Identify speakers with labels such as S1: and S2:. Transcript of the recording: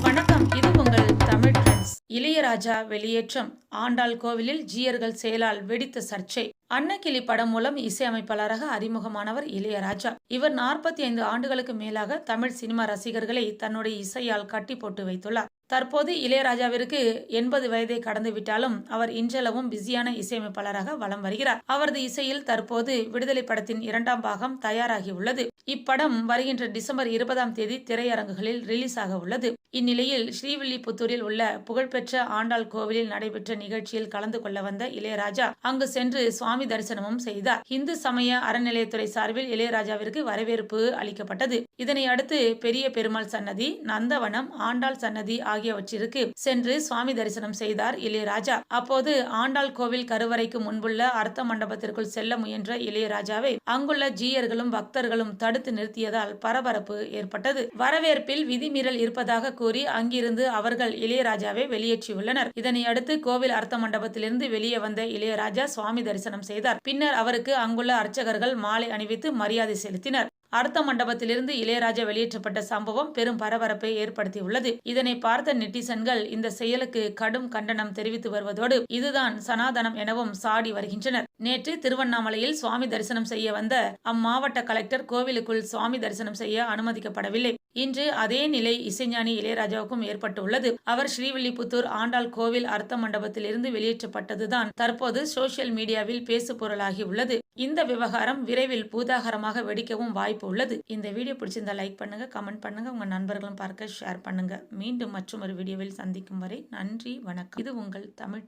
S1: வணக்கம். இது உங்கள் தமிழ் ட்ரெண்ட்ஸ். இளையராஜா வெளியேற்றம். ஆண்டாள் கோவிலில் ஜீயர்கள் செயலால் வெடித்த சர்ச்சை. அன்னக்கிளி படம் மூலம் இசையமைப்பாளராக அறிமுகமானவர் இளையராஜா. இவர் நாற்பத்தி ஐந்து ஆண்டுகளுக்கு மேலாக தமிழ் சினிமா ரசிகர்களை தன்னுடைய இசையால் கட்டி போட்டு வைத்துள்ளார். தற்போது இளையராஜாவிற்கு எண்பது வயதை கடந்து விட்டாலும் அவர் இன்றளவும் பிஸியான இசையமைப்பாளராக வலம் வருகிறார். அவரது இசையில் தற்போது விடுதலை படத்தின் இரண்டாம் பாகம் தயாராகி உள்ளது இப்படம் வருகின்ற டிசம்பர் இருபதாம் தேதி திரையரங்குகளில் ரிலீஸ் ஆக உள்ளது. இந்நிலையில் ஸ்ரீவில்லிபுத்தூரில் உள்ள புகழ்பெற்ற ஆண்டாள் கோவிலில் நடைபெற்ற நிகழ்ச்சியில் கலந்து கொள்ள வந்த இளையராஜா அங்கு சென்று சுவாமி தரிசனமும் செய்தார். இந்து சமய அறநிலையத்துறை சார்பில் இளையராஜாவிற்கு வரவேற்பு அளிக்கப்பட்டது. இதனை அடுத்து பெரிய பெருமாள் சன்னதி நந்தவனம் ஆண்டாள் சன்னதி ஆகியவற்றிற்கு சென்று சுவாமி தரிசனம் செய்தார் இளையராஜா. அப்போது ஆண்டாள் கோவில் கருவறைக்கு முன்புள்ள அர்த்த மண்டபத்திற்குள் செல்ல முயன்ற இளையராஜாவை அங்குள்ள ஜீயர்களும் பக்தர்களும் தடுத்து நிறுத்தியதால் பரபரப்பு ஏற்பட்டது. வரவேற்பில் விதிமீறல் இருப்பதாக கூறி அங்கிருந்து அவர்கள் இளையராஜாவை வெளியேற்றியுள்ளனர். இதனையடுத்து கோவில் அர்த்த மண்டபத்திலிருந்து வெளியே வந்த இளையராஜா சுவாமி தரிசனம் செய்தார். பின்னர் அவருக்கு அங்குள்ள அர்ச்சகர்கள் மாலை அணிவித்து மரியாதை செலுத்தினர். அர்த்த மண்டபத்திலிருந்து இளையராஜா வெளியேற்றப்பட்ட சம்பவம் பெரும் பரபரப்பை ஏற்படுத்தியுள்ளது. இதனை பார்த்த நெட்டிசன்கள் இந்த செயலுக்கு கடும் கண்டனம் தெரிவித்து வருவதோடு இதுதான் சனாதனம் எனவும் சாடி வருகின்றனர். நேற்று திருவண்ணாமலையில் சுவாமி தரிசனம் செய்ய வந்த அம்மாவட்ட கலெக்டர் கோவிலுக்குள் சுவாமி தரிசனம் செய்ய அனுமதிக்கப்படவில்லை. இன்று அதே நிலை இசைஞானி இளையராஜாவுக்கும் ஏற்பட்டுள்ளது. அவர் ஸ்ரீவில்லிபுத்தூர் ஆண்டாள் கோவில் அர்த்த மண்டபத்திலிருந்து வெளியேற்றப்பட்டதுதான் தற்போது சோசியல் மீடியாவில் பேசு பொருளாகி உள்ளது இந்த விவகாரம் விரைவில் பூதாகரமாக வெடிக்கவும் வாய்ப்பு உள்ளது. இந்த வீடியோ பிடிச்சிருந்தா லைக் பண்ணுங்க கமெண்ட் பண்ணுங்க உங்க நண்பர்களும் பார்க்க ஷேர் பண்ணுங்க. மீண்டும் மற்றும் ஒரு வீடியோவில் சந்திக்கும் வரை நன்றி வணக்கம். இது உங்கள் தமிழ்